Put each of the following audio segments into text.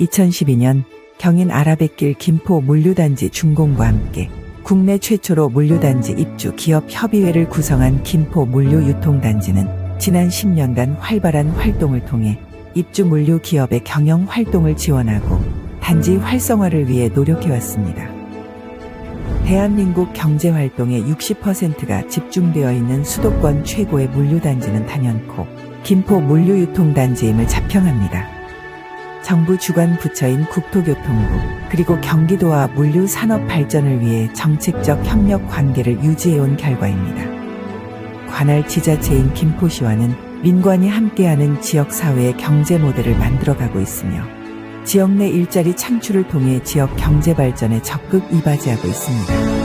2012년 경인 아라뱃길 김포 물류단지 준공과 함께 국내 최초로 물류단지 입주 기업 협의회를 구성한 김포 물류유통단지는 지난 10년간 활발한 활동을 통해 입주 물류 기업의 경영 활동을 지원하고 단지 활성화를 위해 노력해왔습니다. 대한민국 경제 활동의 60%가 집중되어 있는 수도권 최고의 물류단지는 단연코 김포 물류유통단지임을 자평합니다. 정부 주관 부처인 국토교통부 그리고 경기도와 물류 산업 발전을 위해 정책적 협력 관계를 유지해온 결과입니다. 관할 지자체인 김포시와는 민관이 함께하는 지역 사회의 경제 모델을 만들어가고 있으며 지역 내 일자리 창출을 통해 지역 경제 발전에 적극 이바지하고 있습니다.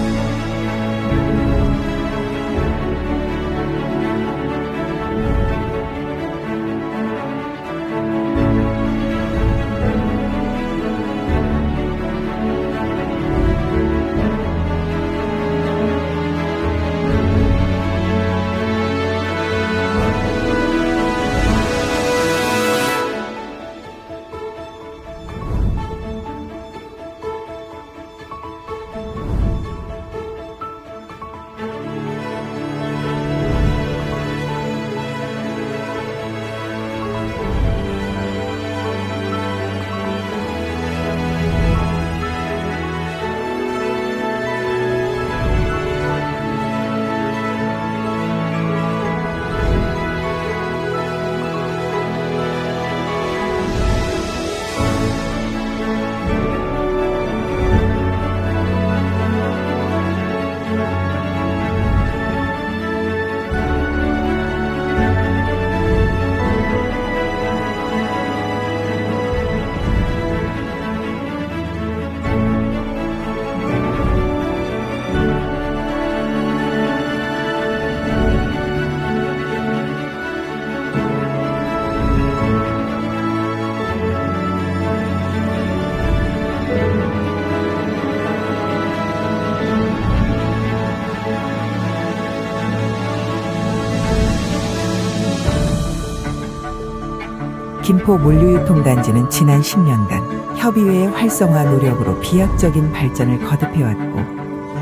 김포 물류유통단지는 지난 10년간 협의회의 활성화 노력으로 비약적인 발전을 거듭해왔고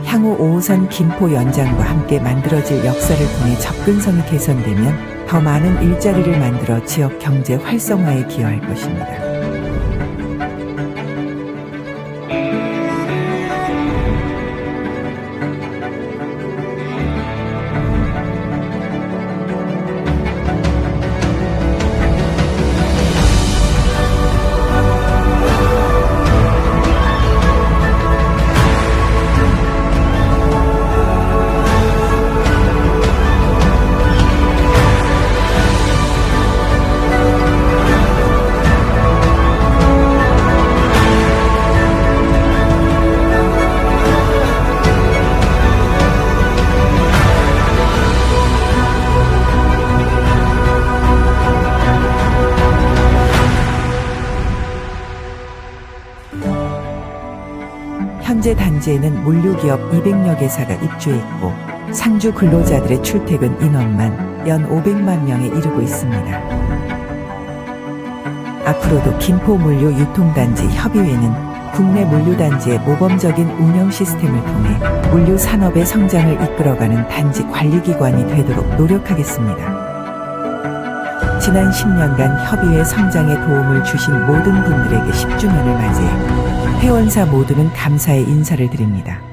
향후 5호선 김포 연장과 함께 만들어질 역사를 통해 접근성이 개선되면 더 많은 일자리를 만들어 지역 경제 활성화에 기여할 것입니다. 현재 단지에는 물류기업 200여 개사가 입주해 있고 상주 근로자들의 출퇴근 인원만 연 500만 명에 이르고 있습니다. 앞으로도 김포 물류 유통단지 협의회는 국내 물류단지의 모범적인 운영 시스템을 통해 물류 산업의 성장을 이끌어가는 단지 관리기관이 되도록 노력하겠습니다. 지난 10년간 협의회 성장에 도움을 주신 모든 분들에게 10주년을 맞이해 회원사 모두는 감사의 인사를 드립니다.